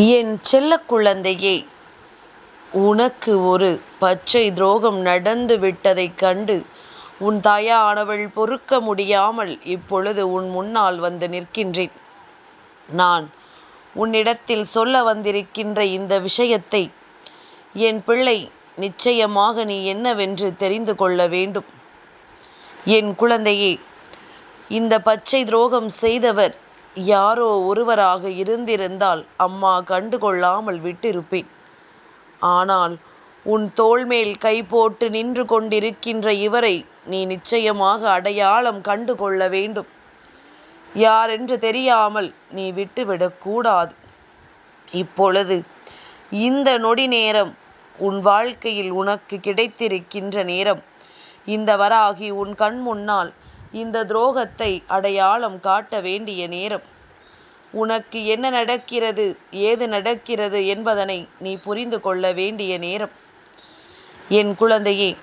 என் செல்ல குழந்தையே உனக்கு ஒரு பச்சை துரோகம் நடந்து விட்டதைக் கண்டு உன் தாயானவள் பொறுக்க முடியாமல் இப்பொழுது உன் முன்னால் வந்து நிற்கின்றேன். நான் உன்னிடத்தில் சொல்ல வந்திருக்கின்ற இந்த விஷயத்தை என் பிள்ளை நிச்சயமாக நீ என்னவென்று தெரிந்து கொள்ள வேண்டும். என் குழந்தையே இந்த பச்சை துரோகம் செய்தவர் யாரோ ஒருவராக இருந்திருந்தால் அம்மா கண்டுகொள்ளாமல் விட்டிருப்பேன். ஆனால் உன் தோள்மேல் கை போட்டு நின்று கொண்டிருக்கின்ற இவரை நீ நிச்சயமாக அடையாளம் கண்டு கொள்ள வேண்டும். யாரென்று தெரியாமல் நீ விட்டுவிடக்கூடாது இப்பொழுது இந்த நொடி நேரம் உன் வாழ்க்கையில் உனக்கு கிடைத்திருக்கின்ற நேரம். இந்த வராகி உன் கண் முன்னால் இந்த துரோகத்தை அடையாளம் காட்ட வேண்டிய நேரம். உனக்கு என்ன நடக்கிறது ஏது நடக்கிறது என்பதனை நீ புரிந்து கொள்ள வேண்டிய நேரம். என் குழந்தையே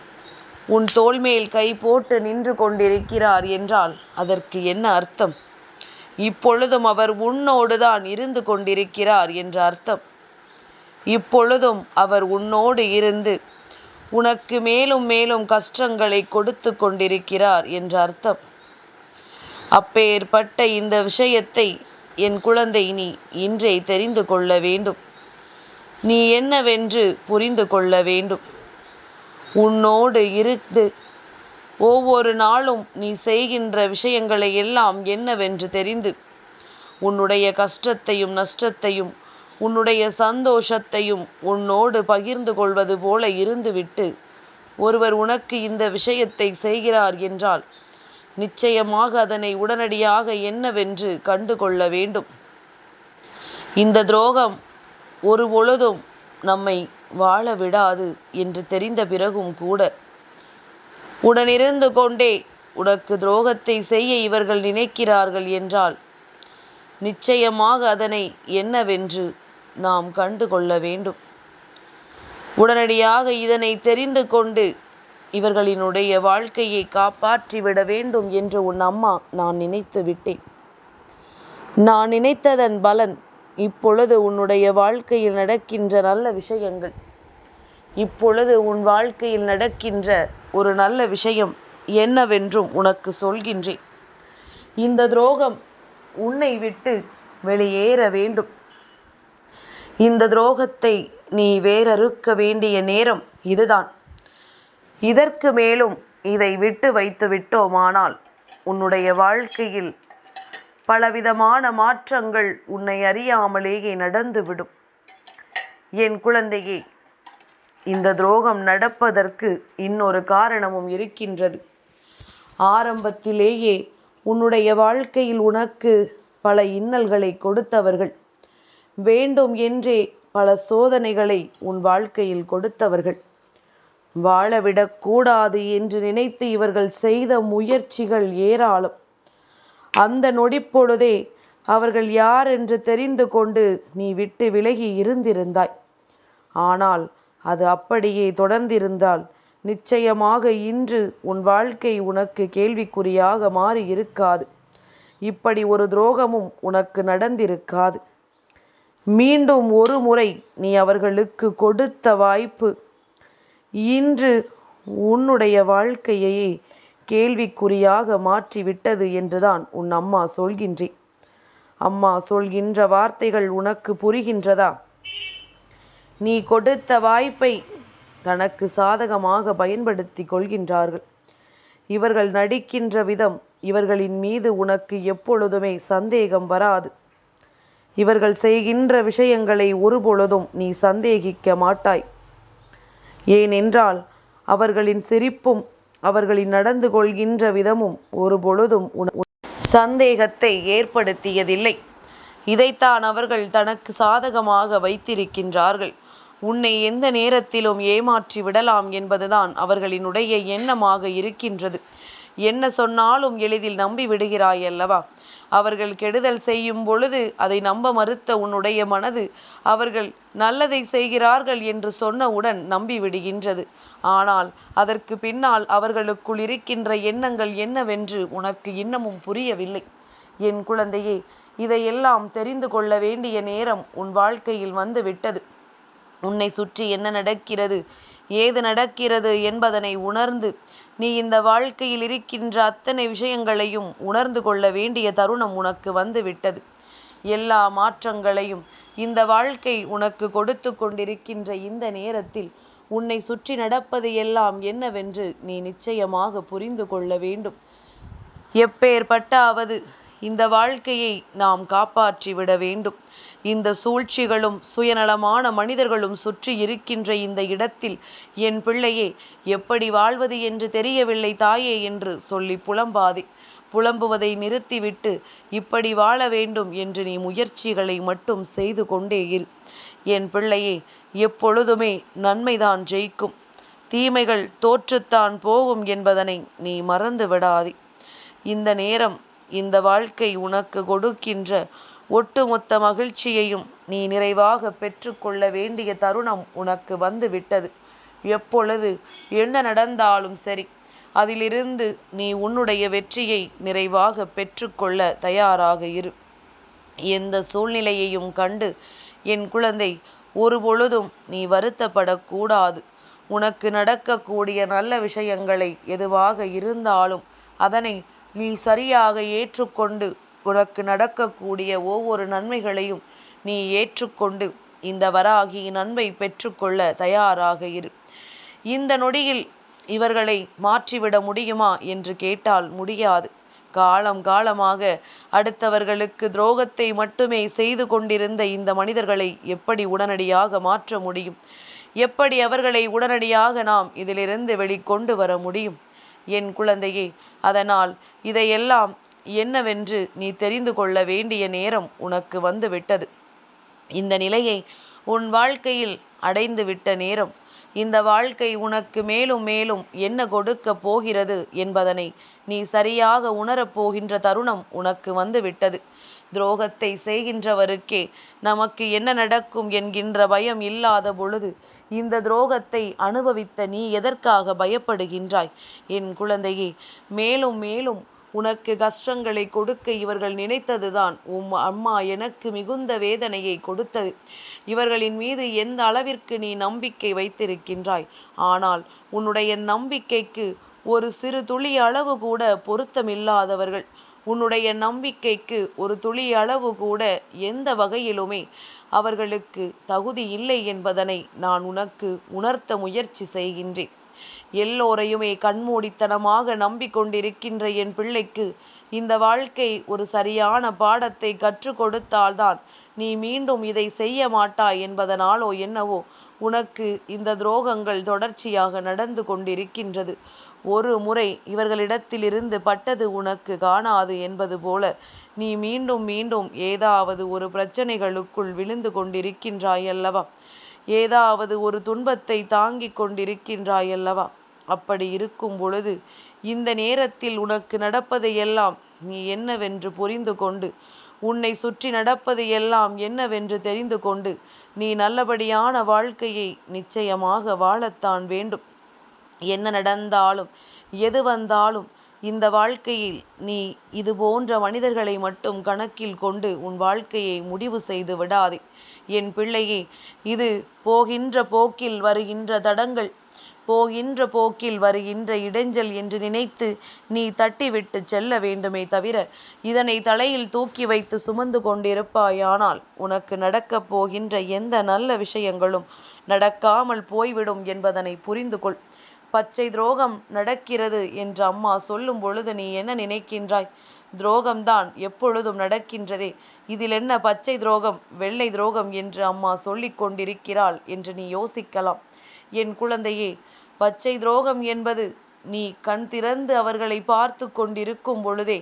உன் தோள்மேல் கை போட்டு நின்று கொண்டிருக்கிறார் என்றால் அதற்கு என்ன அர்த்தம்? இப்பொழுதும் அவர் உன்னோடு தான் இருந்து கொண்டிருக்கிறார் என்ற அர்த்தம். இப்பொழுதும் அவர் உன்னோடு இருந்து உனக்கு மேலும் மேலும் கஷ்டங்களை கொடுத்து கொண்டிருக்கிறார் என்ற அர்த்தம். அப்பேற்பட்ட இந்த விஷயத்தை என் குழந்தை நீ இன்றே தெரிந்து கொள்ள வேண்டும். நீ என்னவென்று புரிந்து கொள்ள வேண்டும். உன்னோடு இருந்து ஒவ்வொரு நாளும் நீ செய்கின்ற விஷயங்களை எல்லாம் என்னவென்று தெரிந்து உன்னுடைய கஷ்டத்தையும் நஷ்டத்தையும் உன்னுடைய சந்தோஷத்தையும் உன்னோடு பகிர்ந்து கொள்வது போல இருந்துவிட்டு ஒருவர் உனக்கு இந்த விஷயத்தை செய்கிறார் என்றால் நிச்சயமாக அதனை உடனடியாக என்னவென்று கண்டு கொள்ள வேண்டும். இந்த துரோகம் ஒரு பொழுதும் நம்மை வாழ விடாது என்று தெரிந்த பிறகும் கூட உடனிருந்து கொண்டே உனக்கு துரோகத்தை செய்ய இவர்கள் நினைக்கிறார்கள் என்றால் நிச்சயமாக அதனை என்னவென்று நாம் கண்டு கொள்ள வேண்டும். உடனடியாக இதனை தெரிந்து கொண்டு இவர்களினுடைய வாழ்க்கையை காப்பாற்றிவிட வேண்டும் என்று உன் அம்மா நான் நினைத்து விட்டேன். நான் நினைத்ததன் பலன் இப்பொழுது உன்னுடைய வாழ்க்கையில் நடக்கின்ற நல்ல விஷயங்கள். இப்பொழுது உன் வாழ்க்கையில் நடக்கின்ற ஒரு நல்ல விஷயம் என்னவென்றும் உனக்கு சொல்கின்றேன். இந்த துரோகம் உன்னை விட்டு வெளியேற வேண்டும். இந்த துரோகத்தை நீ வேறறுக்க வேண்டிய நேரம் இதுதான். இதற்கு மேலும் இதை விட்டு வைத்து விட்டோமானால் உன்னுடைய வாழ்க்கையில் பலவிதமான மாற்றங்கள் உன்னை அறியாமலேயே நடந்துவிடும். என் குழந்தையே இந்த துரோகம் நடப்பதற்கு இன்னொரு காரணமும் இருக்கின்றது. ஆரம்பத்திலேயே உன்னுடைய வாழ்க்கையில் உனக்கு பல இன்னல்களை கொடுத்தவர்கள். வேண்டும் என்றே பல சோதனைகளை உன் வாழ்க்கையில் கொடுத்தவர்கள். வாழவிடக்கூடாது என்று நினைத்து இவர்கள் செய்த முயற்சிகள் ஏராளம். அந்த நொடிப்பொழுதே அவர்கள் யார் என்று தெரிந்து கொண்டு நீ விட்டு விலகி இருந்திருந்தாய். ஆனால் அது அப்படியே தொடர்ந்திருந்தால் நிச்சயமாக இன்று உன் வாழ்க்கை உனக்கு கேள்விக்குறியாக மாறி இருக்காது இப்படி ஒரு துரோகமும் உனக்கு நடந்திருக்காது. மீண்டும் ஒரு முறை நீ அவர்களுக்கு கொடுத்த வாய்ப்பு. இன்று உன்னுடைய வாழ்க்கையையே கேள்விக்குறியாக மாற்றிவிட்டது என்றுதான் உன் அம்மா சொல்கின்றேன் அம்மா சொல்கின்ற வார்த்தைகள் உனக்கு புரிகின்றதா? நீ கொடுத்த வாய்ப்பை தனக்கு சாதகமாக பயன்படுத்தி கொள்கின்றார்கள். இவர்கள் நடிக்கின்ற விதம் இவர்களின் மீது உனக்கு எப்பொழுதுமே சந்தேகம் வராது. இவர்கள் செய்கின்ற விஷயங்களை ஒருபொழுதும் நீ சந்தேகிக்க மாட்டாய். ஏனென்றால் அவர்களின் சிரிப்பும் அவர்களின் நடந்து கொள்கின்ற விதமும் ஒரு பொழுதும் சந்தேகத்தை ஏற்படுத்தியதில்லை. இதைத்தான் அவர்கள் தனக்கு சாதகமாக வைத்திருக்கின்றார்கள். உன்னை எந்த நேரத்திலும் ஏமாற்றி விடலாம் என்பதுதான் அவர்களினுடைய எண்ணமாக இருக்கின்றது. என்ன சொன்னாலும் எளிதில் நம்பி விடுகிறாய் அல்லவா? அவர்கள் கெடுதல் செய்யும் பொழுது அதை நம்ப மறுத்த உன்னுடைய மனது அவர்கள் நல்லதை செய்கிறார்கள் என்று சொன்னவுடன் நம்பி விடுகின்றது ஆனால் அதற்கு பின்னால் அவர்களுக்குள் இருக்கின்ற எண்ணங்கள் என்னவென்று உனக்கு இன்னமும் புரியவில்லை. என் குழந்தையே இதையெல்லாம் தெரிந்து கொள்ள வேண்டிய நேரம் உன் வாழ்க்கையில் வந்து விட்டது. உன்னை சுற்றி என்ன நடக்கிறது ஏது நடக்கிறது என்பதனை உணர்ந்து நீ இந்த வாழ்க்கையில் இருக்கின்ற அத்தனை விஷயங்களையும் உணர்ந்து கொள்ள வேண்டிய தருணம் உனக்கு வந்து விட்டது எல்லா மாற்றங்களையும் இந்த வாழ்க்கை உனக்கு கொடுத்து கொண்டிருக்கின்ற இந்த நேரத்தில் உன்னை சுற்றி நடப்பது எல்லாம் என்னவென்று நீ நிச்சயமாக புரிந்து கொள்ள வேண்டும். எப்பேற்பட்டாவது இந்த வாழ்க்கையை நாம் காப்பாற்றிவிட வேண்டும். இந்த சூழ்ச்சிகளும் சுயநலமான மனிதர்களும் சுற்றி இருக்கின்ற இந்த இடத்தில் என் பிள்ளையே எப்படி வாழ்வது என்று தெரியவில்லை தாயே என்று சொல்லி புலம்பாதே. புலம்புவதை நிறுத்திவிட்டு இப்படி வாழ வேண்டும் என்று நீ முயற்சிகளை மட்டும் செய்து கொண்டே இரு. என் பிள்ளையே எப்பொழுதுமே நன்மைதான் ஜெயிக்கும். தீமைகள் தோற்றுத்தான் போகும் என்பதனை நீ மறந்து விடாதே இந்த நேரம் இந்த வாழ்க்கை உனக்கு கொடுக்கின்ற ஒட்டுமொத்த மகிழ்ச்சியையும் நீ நிறைவாக பெற்றுக்கொள்ள வேண்டிய தருணம் உனக்கு வந்து விட்டது எப்பொழுது என்ன நடந்தாலும் சரி அதிலிருந்து நீ உன்னுடைய வெற்றியை நிறைவாக பெற்றுக்கொள்ள தயாராக இரு. எந்த சூழ்நிலையையும் கண்டு என் குழந்தை ஒரு பொழுதும் நீ வருத்தப்படக்கூடாது. உனக்கு நடக்கக்கூடிய நல்ல விஷயங்களை எதுவாக இருந்தாலும் அதனை நீ சரியாக ஏற்றுக்கொண்டு உனக்கு நடக்கக்கூடிய ஒவ்வொரு நன்மைகளையும் நீ ஏற்றுக்கொண்டு இந்த வராகி நன்மை பெற்றுக்கொள்ள தயாராக இரு. இந்த நொடியில் இவர்களை மாற்றிவிட முடியுமா என்று கேட்டால் முடியாது. காலம் காலமாக அடுத்தவர்களுக்கு துரோகத்தை மட்டுமே செய்து கொண்டிருந்த இந்த மனிதர்களை எப்படி உடனடியாக மாற்ற முடியும்? எப்படி அவர்களை உடனடியாக நாம் இதிலிருந்து வெளிக்கொண்டு வர முடியும்? என் குழந்தையே அதனால் இதையெல்லாம் என்னவென்று நீ தெரிந்து கொள்ள வேண்டிய நேரம் உனக்கு வந்து விட்டது இந்த நிலையை உன் வாழ்க்கையில் அடைந்து விட்ட நேரம் இந்த வாழ்க்கை உனக்கு மேலும் மேலும் என்ன கொடுக்க போகிறது என்பதனை நீ சரியாக உணரப் போகின்ற தருணம் உனக்கு வந்து விட்டது துரோகத்தை செய்கின்றவருக்கே நமக்கு என்ன நடக்கும் என்கின்ற பயம் இல்லாத பொழுது இந்த துரோகத்தை அனுபவித்த நீ எதற்காக பயப்படுகின்றாய்? என் குழந்தையே மேலும் மேலும் உனக்கு கஷ்டங்களை கொடுக்க இவர்கள் நினைத்ததுதான். உம் அம்மா எனக்கு மிகுந்த வேதனையை கொடுத்தது. இவர்களின் மீது எந்த அளவிற்கு நீ நம்பிக்கை வைத்திருக்கின்றாய்? ஆனால் உன்னுடைய நம்பிக்கைக்கு ஒரு சிறு துளி அளவு கூட பொருத்தமில்லாதவர்கள். உன்னுடைய நம்பிக்கைக்கு ஒரு துளி அளவு கூட எந்த வகையிலுமே அவர்களுக்கு தகுதி இல்லை என்பதனை நான் உனக்கு உணர்த்த முயற்சி செய்கின்றேன். எல்லோரையுமே கண்மூடித்தனமாக நம்பிக்கொண்டிருக்கின்ற என் பிள்ளைக்கு இந்த வாழ்க்கை ஒரு சரியான பாடத்தை கற்றுக் கொடுத்தால்தான் நீ மீண்டும் இதை செய்ய மாட்டாய் என்பதனாலோ என்னவோ உனக்கு இந்த துரோகங்கள் தொடர்ச்சியாக நடந்து கொண்டிருக்கின்றது. ஒரு முறை இவர்களிடத்திலிருந்து பட்டது உனக்கு காணாது என்பது போல நீ மீண்டும் மீண்டும் ஏதாவது ஒரு பிரச்சனைகளுக்குள் விழுந்து கொண்டிருக்கின்றாய் அல்லவா ஏதாவது ஒரு துன்பத்தை தாங்கிக் கொண்டிருக்கின்றாயல்லவா? அப்படி இருக்கும் பொழுது இந்த நேரத்தில் உனக்கு நடப்பதையெல்லாம் நீ என்னவென்று புரிந்து கொண்டு உன்னை சுற்றி நடப்பது எல்லாம் என்னவென்று தெரிந்து கொண்டு நீ நல்லபடியான வாழ்க்கையை நிச்சயமாக வாழத்தான் வேண்டும். என்ன நடந்தாலும் எது வந்தாலும் இந்த வாழ்க்கையில் நீ இது போன்ற மனிதர்களை மட்டும் கணக்கில் கொண்டு உன் வாழ்க்கையை முடிவு செய்து விடாதே. என் பிள்ளையே இது போகின்ற போக்கில் வருகின்ற தடங்கள் போகின்ற போக்கில் வருகின்ற இடைஞ்சல் என்று நினைத்து நீ தட்டிவிட்டு செல்ல வேண்டுமே தவிர இதனை தலையில் தூக்கி வைத்து சுமந்து கொண்டிருப்பாயானால் உனக்கு நடக்கப் போகின்ற எந்த நல்ல விஷயங்களும் நடக்காமல் போய்விடும் என்பதனை புரிந்து கொள் பச்சை துரோகம் நடக்கிறது என்று அம்மா சொல்லும் பொழுது நீ என்ன நினைக்கின்றாய்? துரோகம்தான் எப்பொழுதும் நடக்கின்றதே. இதில் என்ன பச்சை துரோகம் வெள்ளை துரோகம் என்று அம்மா சொல்லிக் கொண்டிருக்கிறாள் என்று நீ யோசிக்கலாம். என் குழந்தையே பச்சை துரோகம் என்பது நீ கண் திறந்து அவர்களை பார்த்து கொண்டிருக்கும் பொழுதே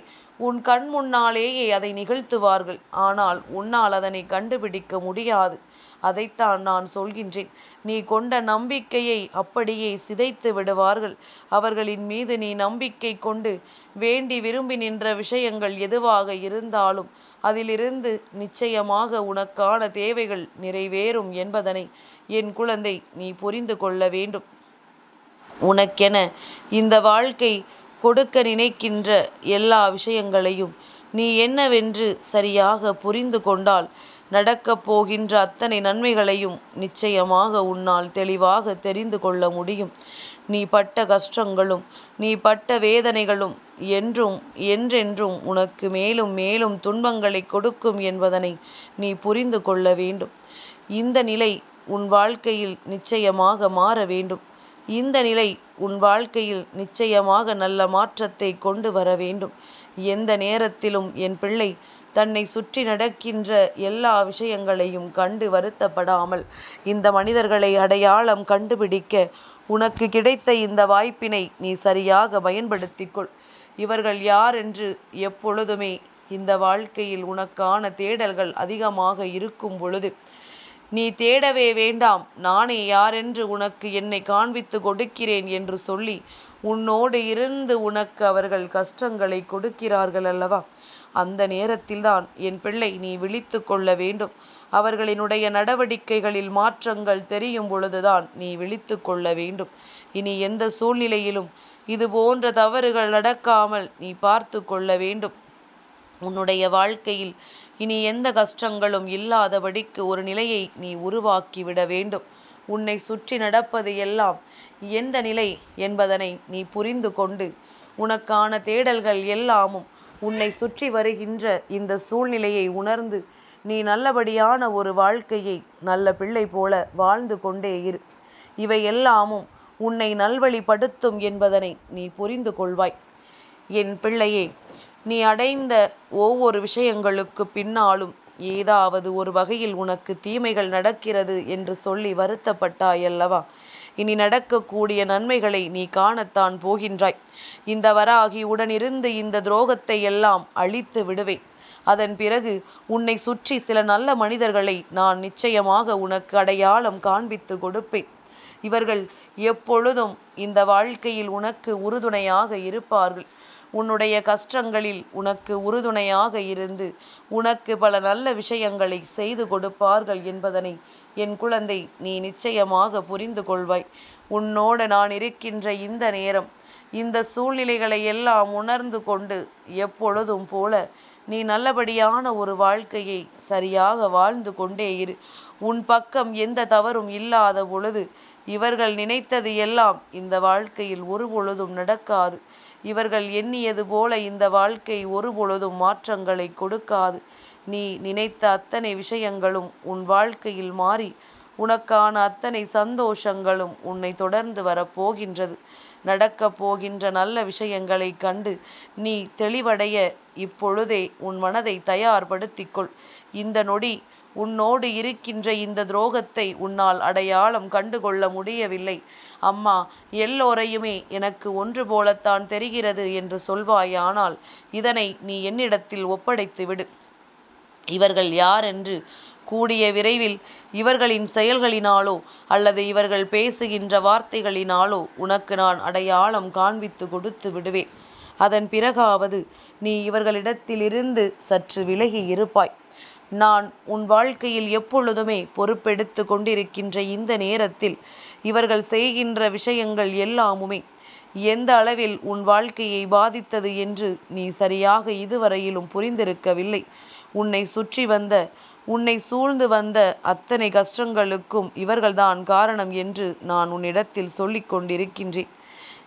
உன் கண் முன்னாலேயே அதை நிகழ்த்துவார்கள். ஆனால் உன்னால் அதனை கண்டுபிடிக்க முடியாது. அதைத்தான் நான் சொல்கின்றேன். நீ கொண்ட நம்பிக்கையை அப்படியே சிதைத்து விடுவார்கள். அவர்களின் மீது நீ நம்பிக்கை கொண்டு வேண்டி விரும்பி நின்ற விஷயங்கள் எதுவாக இருந்தாலும் அதிலிருந்து நிச்சயமாக உனக்கான தேவைகள் நிறைவேறும் என்பதனை என் குழந்தை நீ புரிந்து கொள்ள வேண்டும். உனக்கென இந்த வாழ்க்கை கொடுக்க நினைக்கின்ற எல்லா விஷயங்களையும் நீ என்னவென்று சரியாக புரிந்து கொண்டால் நடக்கப் போகின்ற அத்தனை நன்மைகளையும் நிச்சயமாக உன்னால் தெளிவாக தெரிந்து கொள்ள முடியும். நீ பட்ட கஷ்டங்களும் நீ பட்ட வேதனைகளும் என்றும் என்றென்றும் உனக்கு மேலும் மேலும் துன்பங்களை கொடுக்கும் என்பதனை நீ புரிந்து கொள்ள வேண்டும். இந்த நிலை உன் வாழ்க்கையில் நிச்சயமாக மாற வேண்டும். இந்த நிலை உன் வாழ்க்கையில் நிச்சயமாக நல்ல மாற்றத்தை கொண்டு வர வேண்டும். எந்த நேரத்திலும் என் பிள்ளை தன்னை சுற்றி நடக்கின்ற எல்லா விஷயங்களையும் கண்டு வருத்தப்படாமல் இந்த மனிதர்களை அடையாளம் கண்டுபிடிக்க உனக்கு கிடைத்த இந்த வாய்ப்பினை நீ சரியாக பயன்படுத்திக்கொள். இவர்கள் யார் என்று எப்பொழுதுமே இந்த வாழ்க்கையில் உனக்கான தேடல்கள் அதிகமாக இருக்கும் பொழுது நீ தேடவே வேண்டாம். நானே யாரென்று உனக்கு என்னை காண்பித்து கொடுக்கிறேன் என்று சொல்லி உன்னோடு இருந்து உனக்கு அவர்கள் கஷ்டங்களை கொடுக்கிறார்கள் அல்லவா? அந்த நேரத்தில்தான் என் பிள்ளை நீ விழித்து கொள்ள வேண்டும். அவர்களினுடைய நடவடிக்கைகளில் மாற்றங்கள் தெரியும் பொழுதுதான் நீ விழித்து கொள்ள வேண்டும். இனி எந்த சூழ்நிலையிலும் இது போன்ற தவறுகள் நடக்காமல் நீ பார்த்து கொள்ள வேண்டும். உன்னுடைய வாழ்க்கையில் இனி எந்த கஷ்டங்களும் இல்லாதபடிக்கு ஒரு நிலையை நீ உருவாக்கிவிட வேண்டும். உன்னை சுற்றி நடப்பது எல்லாம் எந்த நிலை என்பதனை நீ புரிந்து கொண்டு உனக்கான தேடல்கள் எல்லாமும் உன்னை சுற்றி வருகின்ற இந்த சூழ்நிலையை உணர்ந்து நீ நல்லபடியான ஒரு வாழ்க்கையை நல்ல பிள்ளை போல வாழ்ந்து கொண்டே இரு. இவை எல்லாமும் உன்னை நல்வழிப்படுத்தும் என்பதனை நீ புரிந்து கொள்வாய். என் பிள்ளையே நீ அடைந்த ஒவ்வொரு விஷயங்களுக்கு பின்னாலும் ஏதாவது ஒரு வகையில் உனக்கு தீமைகள் நடக்கிறது என்று சொல்லி வருத்தப்பட்டாயல்லவா? இனி நடக்கக்கூடிய நன்மைகளை நீ காணத்தான் போகின்றாய். இந்த வராகி உடனிருந்து இந்த துரோகத்தை எல்லாம் அழித்து விடுவேன். அதன் பிறகு உன்னை சுற்றி சில நல்ல மனிதர்களை நான் நிச்சயமாக உனக்கு அடையாளம் காண்பித்து கொடுப்பேன். இவர்கள் எப்பொழுதும் இந்த வாழ்க்கையில் உனக்கு உறுதுணையாக இருப்பார்கள். உன்னுடைய கஷ்டங்களில் உனக்கு உறுதுணையாக இருந்து உனக்கு பல நல்ல விஷயங்களை செய்து கொடுப்பார்கள் என்பதனை என் குழந்தை நீ நிச்சயமாக புரிந்து கொள்வாய். உன்னோடு நான் இருக்கின்ற இந்த நேரம் இந்த சூழ்நிலைகளை எல்லாம் உணர்ந்து கொண்டு எப்பொழுதும் போல நீ நல்லபடியான ஒரு வாழ்க்கையை சரியாக வாழ்ந்து கொண்டே இரு. உன் பக்கம் எந்த தவறும் இல்லாத பொழுது இவர்கள் நினைத்தது எல்லாம் இந்த வாழ்க்கையில் ஒரு பொழுதும் நடக்காது. இவர்கள் எண்ணியது போல இந்த வாழ்க்கை ஒரு பொழுதும் மாற்றங்களை கொடுக்காது. நீ நினைத்த அத்தனை விஷயங்களும் உன் வாழ்க்கையில் மாறி உனக்கான அத்தனை சந்தோஷங்களும் உன்னை தொடர்ந்து வரப்போகின்றது நடக்கப் போகின்ற நல்ல விஷயங்களை கண்டு நீ தெளிவடைய இப்பொழுதே உன் மனதை தயார்படுத்திக்கொள். இந்த நொடி உன்னோடு இருக்கின்ற இந்த துரோகத்தை உன்னால் அடையாளம் கண்டுகொள்ள முடியவில்லை. அம்மா எல்லோரையுமே எனக்கு ஒன்று போலத்தான் தெரிகிறது என்று சொல்வாயானால் இதனை நீ என்னிடத்தில் ஒப்படைத்து விடு இவர்கள் யார் என்று கூடிய விரைவில் இவர்களின் செயல்களினாலோ அல்லது இவர்கள் பேசுகின்ற வார்த்தைகளினாலோ உனக்கு நான் அடையாளம் காண்பித்து கொடுத்து விடுவேன். அதன் பிறகாவது நீ இவர்களிடத்திலிருந்து சற்று விலகி இருப்பாய். நான் உன் வாழ்க்கையில் எப்பொழுதுமே பொறுப்பெடுத்து கொண்டிருக்கின்ற இந்த நேரத்தில் இவர்கள் செய்கின்ற விஷயங்கள் எல்லாமுமே எந்த அளவில் உன் வாழ்க்கையை பாதித்தது என்று நீ சரியாக இதுவரையிலும் புரிந்திருக்கவில்லை. உன்னை சுற்றி வந்த உன்னை சூழ்ந்து வந்த அத்தனை கஷ்டங்களுக்கும் இவர்கள்தான் காரணம் என்று நான் உன்னிடத்தில் சொல்லிக் கொண்டிருக்கின்றேன்.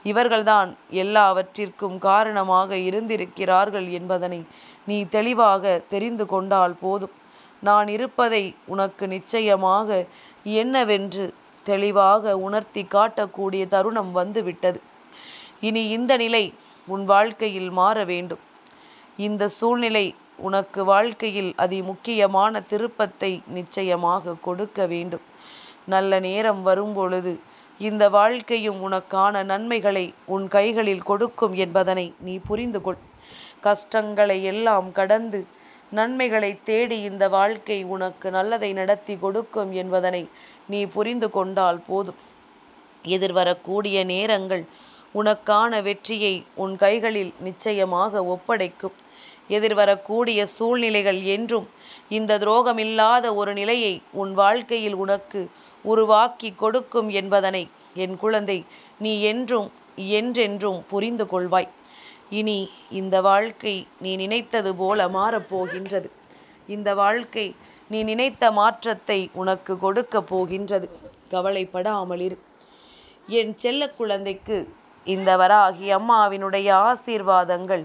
இவர்கள்தான் எல்லாவற்றிற்கும் காரணமாக இருந்திருக்கிறார்கள் என்பதனை நீ தெளிவாக தெரிந்து கொண்டால் போதும். நான் இருப்பதை உனக்கு நிச்சயமாக என்னவென்று தெளிவாக உணர்த்தி காட்டக்கூடிய தருணம் வந்துவிட்டது. இனி இந்த நிலை உன் வாழ்க்கையில் மாற வேண்டும். இந்த சூழ்நிலை உனக்கு வாழ்க்கையில் அதி முக்கியமான திருப்பத்தை நிச்சயமாக கொடுக்க வேண்டும். நல்ல நேரம் வரும்பொழுது இந்த வாழ்க்கையும் உனக்கான நன்மைகளை உன் கைகளில் கொடுக்கும் என்பதனை நீ புரிந்து கொள். கஷ்டங்களை எல்லாம் கடந்து நன்மைகளை தேடி இந்த வாழ்க்கை உனக்கு நல்லதை நடத்தி கொடுக்கும் என்பதனை நீ புரிந்து கொண்டால் போதும். எதிர்வரக்கூடிய நேரங்கள் உனக்கான வெற்றியை உன் கைகளில் நிச்சயமாக ஒப்படைக்கும். எதிர்வரக்கூடிய சூழ்நிலைகள் என்றும் இந்த துரோகமில்லாத ஒரு நிலையை உன் வாழ்க்கையில் உனக்கு உருவாக்கி கொடுக்கும் என்பதனை என் குழந்தை நீ என்றும் என்றென்றும் புரிந்து கொள்வாய். இனி இந்த வாழ்க்கை நீ நினைத்தது போல மாறப்போகின்றது இந்த வாழ்க்கை நீ நினைத்த மாற்றத்தை உனக்கு கொடுக்க போகின்றது. கவலைப்படாமல் இரு. என் செல்ல குழந்தைக்கு இந்த வராகி அம்மாவினுடைய ஆசீர்வாதங்கள்